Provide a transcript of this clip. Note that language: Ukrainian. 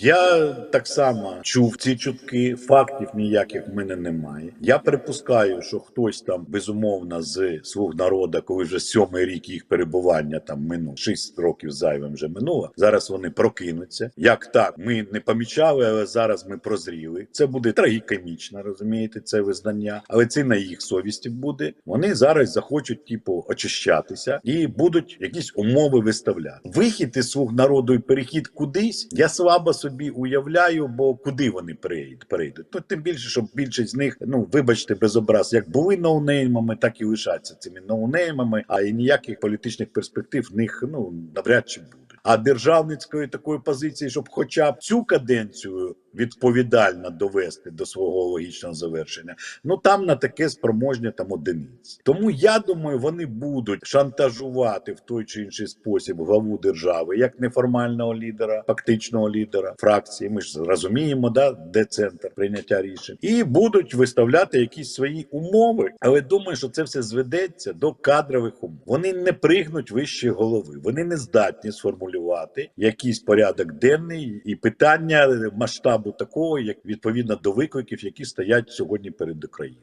Я так само чув ці чутки, фактів ніяких в мене немає. Я припускаю, що хтось там безумовно з слуг народу, коли вже сьомий рік їх перебування там минув, шість років зайвим вже минуло. Зараз вони прокинуться. Як так, ми не помічали, але зараз ми прозріли. Це буде трагікомічно, розумієте, це визнання, але це на їх совісті буде. Вони зараз захочуть, типу, очищатися і будуть якісь умови виставляти. Вихід із слуг народу і перехід кудись. Я слабо собі уявляю, бо куди вони перейдуть, перейдуть. То тим більше, що більшість з них, ну вибачте, без образ, як були ноунеймами, так і лишаться цими ноунеймами, а і ніяких політичних перспектив в них ну навряд чи буде. А державницької такої позиції, щоб хоча б цю каденцію відповідально довести до свого логічного завершення, ну там на таке спроможні там одиниці. Тому я думаю, вони будуть шантажувати в той чи інший спосіб главу держави як неформального лідера, фактичного лідера фракції. Ми ж розуміємо, да, де центр прийняття рішень, і будуть виставляти якісь свої умови. Але думаю, що це все зведеться до кадрових умов. Вони не пригнуть вище голови, вони не здатні сформулювати якийсь порядок денний і питання масштабу такого, як відповідно до викликів, які стоять сьогодні перед Україною.